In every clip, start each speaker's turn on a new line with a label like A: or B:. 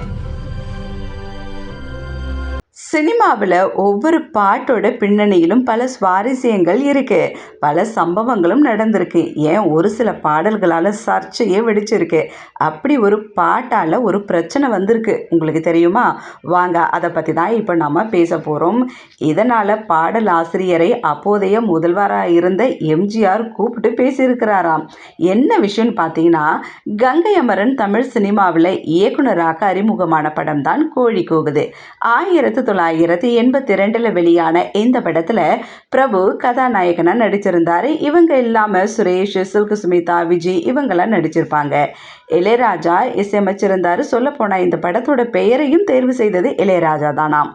A: Thank you. சினிமாவில் ஒவ்வொரு பாட்டோட பின்னணியிலும் பல சுவாரஸ்யங்கள் இருக்கு. பல சம்பவங்களும் நடந்திருக்கு. ஏன் ஒரு சில பாடல்களால் சர்ச்சையே வெடிச்சிருக்கு. அப்படி ஒரு பாட்டால் ஒரு பிரச்சனை வந்திருக்கு. உங்களுக்கு தெரியுமா? வாங்க அதை பற்றி தான் இப்போ நம்ம பேச போகிறோம் இதனால் பாடல் ஆசிரியரை அப்போதைய முதல்வராக இருந்த எம்ஜிஆர் கூப்பிட்டு பேசியிருக்கிறாராம். என்ன விஷயம்னு பார்த்தீங்கன்னா கங்கை அமரன் தமிழ் சினிமாவில் இயக்குனராக அறிமுகமான படம் தான் கோழி கூகுது. ஆயிரத்தி தொள்ளாயிரத்தி எண்பத்தி ரெண்டில் வெளியான இந்த படத்தில் பிரபு கதாநாயகனாக நடிச்சிருந்தார். இவங்க இல்லாமல் சுரேஷ் சில்கு சுமிதா விஜய் இவங்கெல்லாம் நடிச்சிருப்பாங்க. இளையராஜா இசையமைச்சிருந்தார். சொல்லப்போனால் இந்த படத்தோட பெயரையும் தேர்வு செய்தது இளையராஜா தானாம்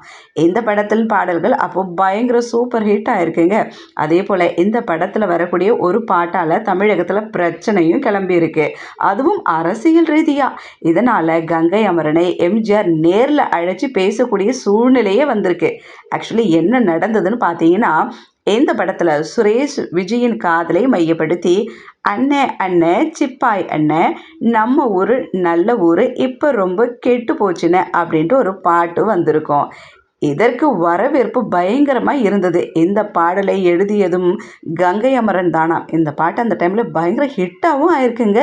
A: இந்த படத்தின் பாடல்கள் அப்போ பயங்கர சூப்பர் ஹிட் ஆயிருக்குங்க. அதே போல் இந்த படத்தில் வரக்கூடிய ஒரு பாட்டால் தமிழகத்தில் பிரச்சனையும் கிளம்பியிருக்கு. அதுவும் அரசியல் ரீதியாக இதனால் கங்கை அமரனை எம்ஜிஆர் நேரில் அழைச்சி பேசக்கூடிய சூழ்நிலையே வந்திருக்கு. ஆக்சுவலி என்ன நடந்ததுன்னு பார்த்தீங்கன்னா இந்த படத்தில் சுரேஷ் விஜயின் காதலை மையப்படுத்தி அண்ணன் அண்ணன் சிப்பாய் அண்ணன் நம்ம ஊர் நல்ல ஊர் இப்போ ரொம்ப கெட்டு போச்சுன்னு அப்படின்ட்டு ஒரு பாட்டு வந்திருக்கும். இதற்கு வரவேற்பு பயங்கரமாக இருந்தது. இந்த பாடலை எழுதியதும் கங்கை அமரன் தானா. இந்த பாட்டு அந்த டைமில் பயங்கர ஹிட்டாகவும் ஆயிருக்குங்க.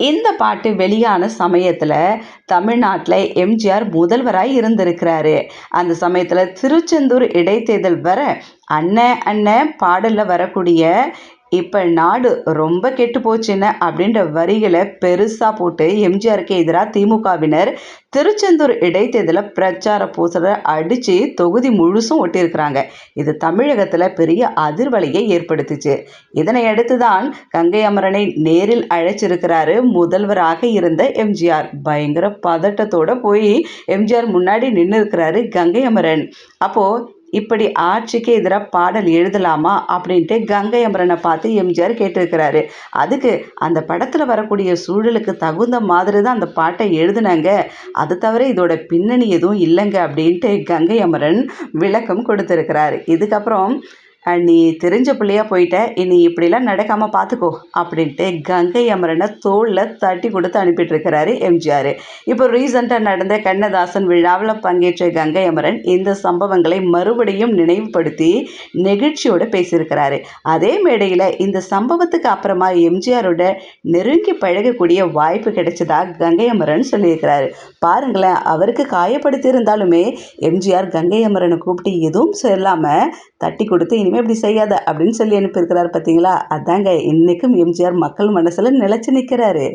A: இந்த பாட்டு வெளியான சமயத்தில் தமிழ்நாட்டில் எம்ஜிஆர் முதல்வராக இருந்திருக்கிறாரு. அந்த சமயத்தில் திருச்செந்தூர் இடைத்தேர்தல் வர அண்ணன் அண்ணன் பாடலில் வரக்கூடிய இப்போ நாடு ரொம்ப கெட்டு போச்சுன்னு அப்படின்ற வரிகளை பெருசாக போட்டு எம்ஜிஆருக்கு எதிராக திமுகவினர் திருச்செந்தூர் இடைத்தேர்தலில் பிரச்சார பூசலை அடித்து தொகுதி முழுசும் ஒட்டியிருக்கிறாங்க. இது தமிழகத்தில் பெரிய அதிர்வலையை ஏற்படுத்துச்சு. இதனை அடுத்து தான் கங்கை அமரனை நேரில் அழைச்சிருக்கிறாரு முதல்வராக இருந்த எம்ஜிஆர். பயங்கர பதட்டத்தோட போய் எம்ஜிஆர் முன்னாடி நின்று இருக்கிறாரு கங்கை அமரன். அப்போது இப்படி ஆட்சிக்கு எதிராக பாடல் எழுதலாமா அப்படின்ட்டு கங்கை அமரனை பார்த்து எம்ஜிஆர் கேட்டிருக்கிறாரு. அதுக்கு அந்த படத்தில் வரக்கூடிய சூழலுக்கு தகுந்த மாதிரி தான் அந்த பாட்டை எழுதுனாங்க. அது தவிர இதோட பின்னணி எதுவும் இல்லைங்க அப்படின்ட்டு கங்கை அமரன் விளக்கம் கொடுத்துருக்கிறாரு. இதுக்கப்புறம் நீ தெரிஞ்ச பிள்ளையா போயிட்ட. இனி இப்படிலாம் நடக்காமல் பார்த்துக்கோ அப்படின்ட்டு கங்கை அமரனை தோளில் தட்டி கொடுத்து அனுப்பிட்டுருக்கிறாரு எம்ஜிஆர். இப்போ ரீசண்டாக நடந்த கண்ணதாசன் விழாவில் பங்கேற்ற கங்கை அமரன் இந்த சம்பவங்களை மறுபடியும் நினைவுபடுத்தி நெகிழ்ச்சியோடு பேசியிருக்கிறாரு. அதே மேடையில் இந்த சம்பவத்துக்கு அப்புறமா எம்ஜிஆரோட நெருங்கி பழகக்கூடிய வாய்ப்பு கிடைச்சதா கங்கை அமரன் சொல்லியிருக்கிறாரு. பாருங்களேன் அவருக்கு காயப்படுத்தி இருந்தாலுமே எம்ஜிஆர் கங்கை அமரனை கூப்பிட்டு எதுவும் சொல்லாமல் தட்டி கொடுத்து இனிமேல் இப்படி செய்யாத அப்படின்னு சொல்லி அனுப்பியிருக்கிறார் பார்த்தீங்களா? அதாங்க இன்றைக்கும் எம்ஜிஆர் மக்கள் மனசில் நிலச்சி நிற்கிறாரு